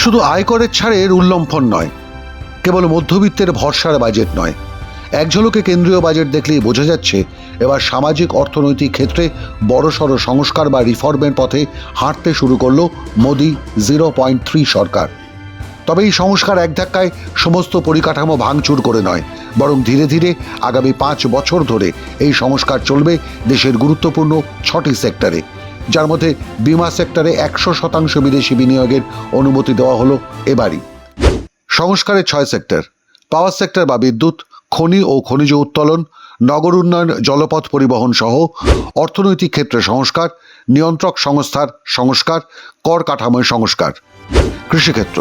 শুধু আয়করের ছাড়ের উল্লম্ফন নয়, কেবল মধ্যবিত্তের ভরসার বাজেট নয়। এক ঝলকে কেন্দ্রীয় বাজেট দেখলেই বোঝা যাচ্ছে, এবার সামাজিক অর্থনৈতিক ক্ষেত্রে বড়সড় সংস্কার বা রিফর্মের পথে হাঁটতে শুরু করল মোদি জিরো পয়েন্ট থ্রি সরকার। তবে এই সংস্কার এক ধাক্কায় সমস্ত পরিকাঠামো ভাঙচুর করে নয়, বরং ধীরে ধীরে আগামী পাঁচ বছর ধরে এই সংস্কার চলবে দেশের গুরুত্বপূর্ণ ছটি সেক্টরে। যার মধ্যে বিমা সেক্টরে একশো শতাংশ বিদেশি বিনিয়োগের অনুমতি দেওয়া হলো এবারই। সংস্কারের ছয় সেক্টর, পাওয়ার সেক্টর বা বিদ্যুৎ, খনি ও খনিজ উত্তোলন, নগর উন্নয়ন, জলপথ পরিবহন সহ অর্থনৈতিক ক্ষেত্রে সংস্কার, নিয়ন্ত্রক সংস্থার সংস্কার, কর কাঠামোয় সংস্কার। কৃষিক্ষেত্র,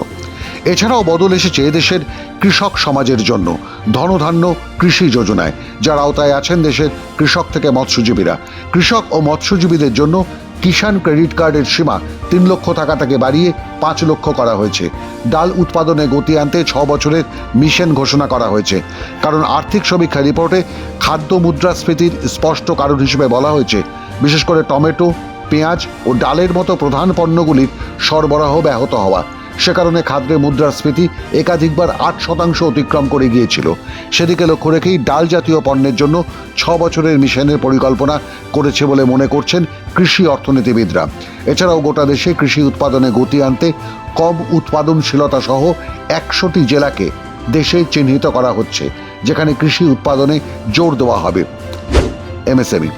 এছাড়াও বদল এসেছে দেশের কৃষক সমাজের জন্য ধনধান্য কৃষি যোজনায়, যার আওতায় আছেন দেশের কৃষক থেকে মৎস্যজীবীরা। কৃষক ও মৎস্যজীবীদের জন্য কিষাণ ক্রেডিট কার্ডের সীমা তিন লক্ষ টাকা থেকে বাড়িয়ে পাঁচ লক্ষ করা হয়েছে। ডাল উৎপাদনে গতি আনতে ছ বছরের মিশন ঘোষণা করা হয়েছে। কারণ আর্থিক সমীক্ষা রিপোর্টে খাদ্য মুদ্রাস্ফীতির স্পষ্ট কারণ হিসেবে বলা হয়েছে। বিশেষ করে টমেটো, পেঁয়াজ ও ডালের মতো প্রধান পণ্যগুলির সরবরাহ ব্যাহত হওয়া। সে কারণে খাদ্যে মুদ্রাস্ফীতি একাধিকবার আট শতাংশ অতিক্রম করে গিয়েছিল। সেদিকে লক্ষ্য রেখেই ডাল জাতীয় পণ্যের জন্য ছ বছরের মিশনের পরিকল্পনা করেছে বলে মনে করছেন কৃষি অর্থনীতিবিদরা। এছাড়াও গোটা দেশে কৃষি উৎপাদনে গতি আনতে কম উৎপাদনশীলতা সহ একশোটি জেলাকে দেশে চিহ্নিত করা হচ্ছে, যেখানে কৃষি উৎপাদনে জোর দেওয়া হবে। এমএসএমই।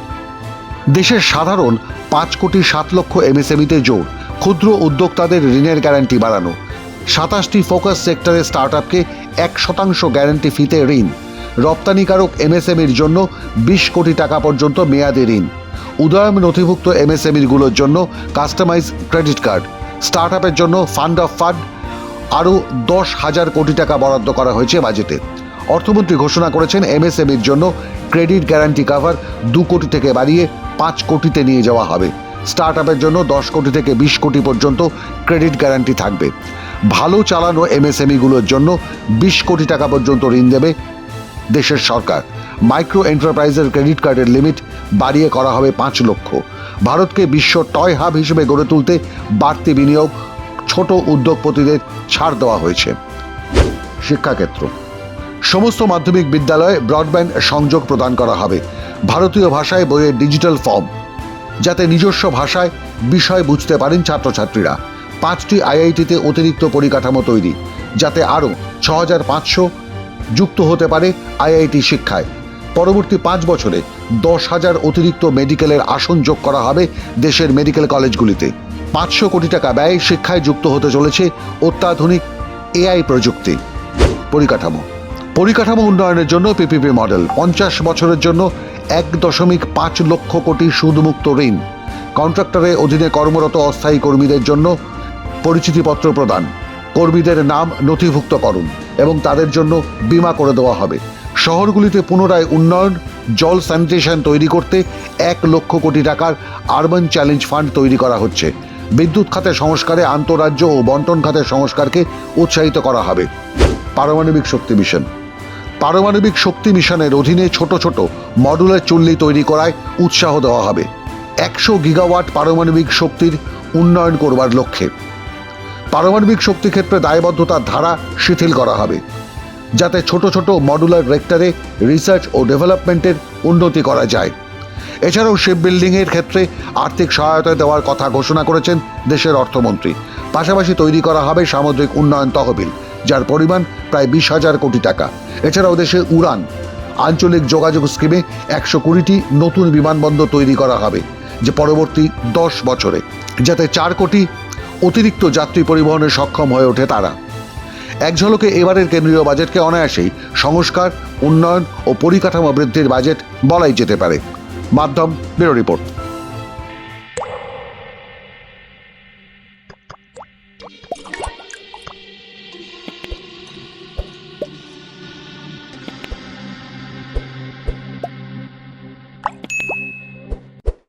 দেশের সাধারণ পাঁচ কোটি সাত লক্ষ এমএসএমইতে জোর। ক্ষুদ্র উদ্যোক্তাদের ঋণের গ্যারান্টি বাড়ানো। সাতাশটি ফোকাস সেক্টরে স্টার্ট আপকে এক শতাংশ গ্যারান্টি ফিতে ঋণ। রপ্তানিকারক এমএসএমইর জন্য বিশ কোটি টাকা পর্যন্ত মেয়াদি ঋণ। উদয়ম নথিভুক্ত এমএসএমইগুলোর জন্য কাস্টমাইজ ক্রেডিট কার্ড। স্টার্ট আপের জন্য ফান্ড অফ ফান্ড আরও দশ হাজার কোটি টাকা বরাদ্দ করা হয়েছে বাজেটে। অর্থমন্ত্রী ঘোষণা করেছেন এমএসএমইর জন্য ক্রেডিট গ্যারান্টি কাভার দু কোটি থেকে বাড়িয়ে পাঁচ কোটিতে নিয়ে যাওয়া হবে। স্টার্ট আপের জন্য দশ কোটি থেকে বিশ কোটি পর্যন্ত ক্রেডিট গ্যারান্টি থাকবে। ভালো চালানো এমএসএমইগুলোর জন্য বিশ কোটি টাকা পর্যন্ত ঋণ দেবে দেশের সরকার। মাইক্রো এন্টারপ্রাইজের ক্রেডিট কার্ডের লিমিট বাড়িয়ে করা হবে পাঁচ লক্ষ। ভারতকে বিশ্ব টয় হাব হিসেবে গড়ে তুলতে বাড়তি বিনিয়োগ ছোট উদ্যোগপতিদের ছাড় দেওয়া হয়েছে। শিক্ষাক্ষেত্র। সমস্ত মাধ্যমিক বিদ্যালয়ে ব্রডব্যান্ড সংযোগ প্রদান করা হবে। ভারতীয় ভাষায় বইয়ের ডিজিটাল ফর্ম। যাতে নিজস্ব ভাষায় বিষয় বুঝতে পারেন ছাত্রছাত্রীরা। পাঁচটি আইআইটিতে অতিরিক্ত পরিকাঠামো তৈরি, যাতে আরও ছ হাজার পাঁচশো যুক্ত হতে পারে আইআইটি শিক্ষায়। পরবর্তী পাঁচ বছরে দশ হাজার অতিরিক্ত মেডিকেলের আসন যোগ করা হবে দেশের মেডিকেল কলেজগুলিতে। পাঁচশো কোটি টাকা ব্যয় শিক্ষায় যুক্ত হতে চলেছে অত্যাধুনিক এআই প্রযুক্তি। পরিকাঠামো। পরিকাঠামো উন্নয়নের জন্য পিপিপি মডেল, পঞ্চাশ বছরের জন্য এক দশমিক পাঁচ লক্ষ কোটি সুদমুক্ত ঋণ। কন্ট্রাক্টরের অধীনে কর্মরত অস্থায়ী কর্মীদের জন্য পরিচিতিপত্র প্রদান। কর্মীদের নাম নথিভুক্তকরণ এবং তাদের জন্য বিমা করে দেওয়া হবে। শহরগুলিতে পুনরায় উন্নয়ন, জল স্যানিটেশন তৈরি করতে এক লক্ষ কোটি টাকার আরবান চ্যালেঞ্জ ফান্ড তৈরি করা হচ্ছে। বিদ্যুৎ খাতের সংস্কারে আন্তঃরাজ্য ও বন্টন খাতের সংস্কারকে উৎসাহিত করা হবে। পারমাণবিক শক্তি মিশন। পারমাণবিক শক্তি মিশনের অধীনে ছোট ছোট মডুলার চুল্লি তৈরি করায় উৎসাহ দেওয়া হবে। একশো গিগাওয়াট পারমাণবিক শক্তির উন্নয়ন করবার লক্ষ্যে। পারমাণবিক শক্তি ক্ষেত্রে দায়বদ্ধতার ধারা শিথিল করা হবে, যাতে ছোট ছোট মডুলার রেক্টরে রিসার্চ ও ডেভেলপমেন্টের উন্নতি করা যায়। এছাড়াও শিপ বিল্ডিংয়ের ক্ষেত্রে আর্থিক সহায়তা দেওয়ার কথা ঘোষণা করেছেন দেশের অর্থমন্ত্রী। পাশাপাশি তৈরি করা হবে সামুদ্রিক উন্নয়ন তহবিল। যার পরিমাণ প্রায় বিশ হাজার কোটি টাকা। এছাড়াও দেশে উড়ান, আঞ্চলিক যোগাযোগ স্কিমে একশো কুড়িটি নতুন বিমানবন্দর তৈরি করা হবে, যে পরবর্তী দশ বছরে, যাতে চার কোটি অতিরিক্ত যাত্রী পরিবহনে সক্ষম হয়ে ওঠে তারা। এক ঝলকে এবারের কেন্দ্রীয় বাজেটকে অনায়াসেই সংস্কার, উন্নয়ন ও পরিকাঠামো বৃদ্ধির বাজেট বলাই যেতে পারে। মাধ্যম ব্যুরো রিপোর্ট।